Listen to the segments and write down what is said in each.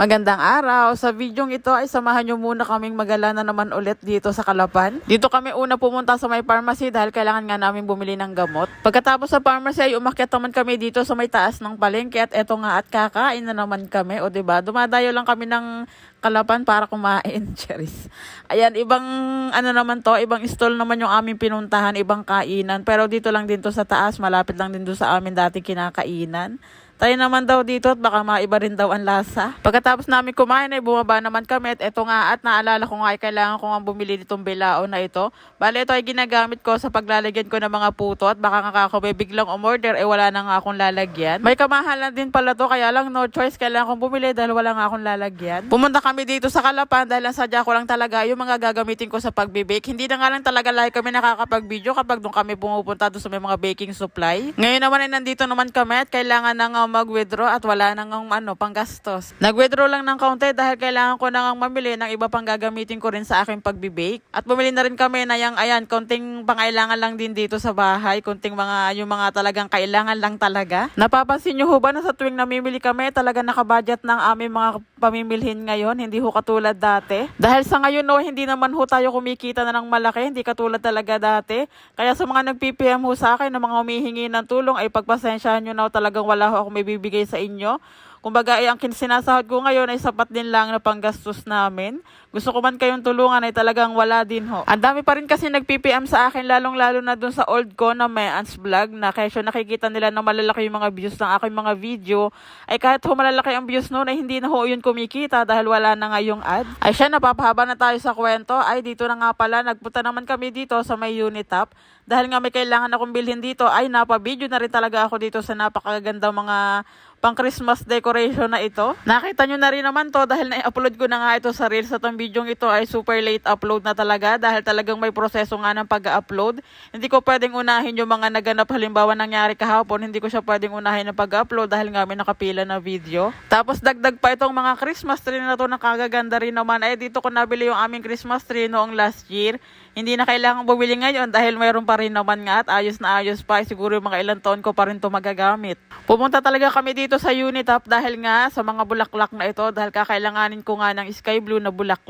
Magandang araw. Sa videong ito ay samahan nyo muna kaming magala na naman ulit dito sa Kalapan. Dito kami una pumunta sa may pharmacy dahil kailangan nga namin bumili ng gamot. Pagkatapos sa pharmacy ay umakyat naman kami dito sa may taas ng palengke at eto nga at kakain na naman kami. O ba? Dumadayo lang kami ng Kalapan para kumain. Cheris. Ayan, ibang ano naman to, ibang stall naman yung aming pinuntahan, ibang kainan. Pero dito lang din to sa taas, malapit lang din to sa amin dati kinakainan. Tayo naman daw dito at baka maiba rin daw ang lasa. Pagkatapos namin kumain ay bumaba naman kami at eto nga at naalala ko nga ay kailangan ko nga bumili nitong bilao na ito. Bale ito ay ginagamit ko sa paglalagyan ko ng mga puto at baka nga ako may biglang umorder eh wala na nga akong lalagyan. May kamahalan din pala to kaya lang no choice kailangan kong bumili dahil wala nga akong lalagyan. Pumunta kami dito sa Kalapan dahil ang sadya ko lang talaga yung mga gagamitin ko sa pagbibake. Hindi na nga lang talaga lahi kami nakakapag-video kapag doon kami pumupunta doon sa may mga baking supply. Ngayon naman ay nandito naman kami at kailangan na nga mag-withdraw at wala na nga ano, panggastos. Nag-withdraw lang ng kaunti dahil kailangan ko na nga mamili ng iba pang gagamitin ko rin sa aking pagbibake. At bumili na rin kami na yung ayan, konting pangailangan lang din dito sa bahay, konting mga yung mga talagang kailangan lang talaga. Napapansin niyo ho ba na sa tuwing namimili kami, talaga nakabudget ng aming mga pamimilhin ngayon, hindi ho katulad dati. Dahil sa ngayon no, hindi naman ho tayo kumikita na ng malaki, hindi katulad talaga dati. Kaya sa mga nag-PPM ho sa akin, na mga humihingi ng tulong, ay pagpasensyahan nyo na talagang wala ho ako may sa inyo. Kumbaga, ay ang sinasahod ko ngayon ay sapat din lang na panggastos namin. Gusto ko man kayong tulungan ay talagang wala din ho. Ang dami pa rin kasi nag-PPM sa akin, lalong-lalo na dun sa old ko na may Ans Vlog na kesyo nakikita nila na malalaki yung mga views ng aking mga video. Ay kahit ho malalaki ang views noon ay hindi na ho yun kumikita dahil wala na nga yung ad. Ay siya, napapahaba na tayo sa kwento. Ay dito na nga pala, nagpunta naman kami dito sa may Unitap. Dahil nga may kailangan akong bilhin dito, ay napa-video na rin talaga ako dito sa napakagandang mga pang Christmas decoration na ito. Nakita nyo na rin naman to dahil na-upload ko na nga ito sa Reels at ang video ito ay super late upload na talaga dahil talagang may proseso nga ng pag-upload. Hindi ko pwedeng unahin yung mga naganap halimbawa nangyari kahapon, hindi ko siya pwedeng unahin ng pag-upload dahil nga may nakapila na video. Tapos dagdag pa itong mga Christmas tree na to na kagaganda rin naman. Ay dito ko nabili yung aming Christmas tree noong last year. Hindi na kailangan bumili ngayon dahil mayroon pa rin naman nga at ayos na ayos pa. Siguro yung mga ilang taon ko pa rin to magagamit. Pumunta talaga kami dito sa Unitap dahil nga sa mga bulaklak na ito dahil kakailanganin ko nga ng sky blue na bulaklak.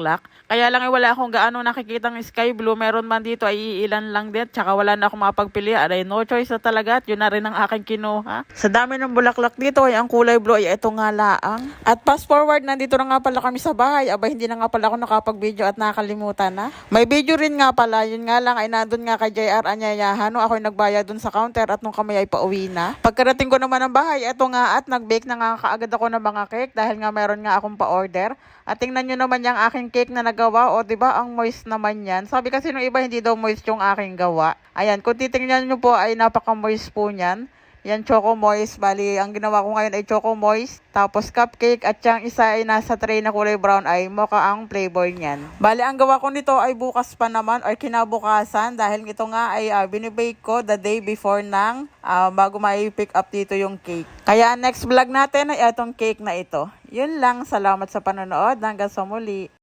Kaya lang ay wala akong gaano nakikita ng sky blue. Meron man dito ay ilan lang din. Tsaka wala na akong mapagpili. Aray, no choice na talaga at yun na rin ang aking kinuha. Sa dami ng bulaklak dito ay ang kulay blue ay ito nga laang. At fast forward, nandito na nga pala kami sa bahay. Aba, hindi na nga pala ako nakapag-video at nakakalimutan na. May video rin nga pala. Yun nga lang ay nandun nga kay JR Anyayahan. No, ako nagbayad dun sa counter at nung kami ay pauwi na. Pagkarating ko naman ng bahay, eto nga at nag-bake na nga kaagad ako ng mga cake dahil nga meron nga akong pa-order. At tingnan nyo naman yung aking cake na nagawa. O, di ba ang moist naman yan. Sabi kasi nung iba, hindi daw moist yung aking gawa. Ayan, kung titingnan nyo po, ay napaka-moist po niyan. Yan, Choco Moist. Bali, ang ginawa ko ngayon ay Choco Moist. Tapos cupcake. At yung isa ay nasa tray na kulay brown ay mocha ang flavor niyan. Bali, ang gawa ko nito ay bukas pa naman or kinabukasan. Dahil ito nga ay uh, binibake ko the day before ng ah, bago may pick up dito yung cake. Kaya next vlog natin ay itong cake na ito. Yun lang. Salamat sa panonood. Hanggang sa muli.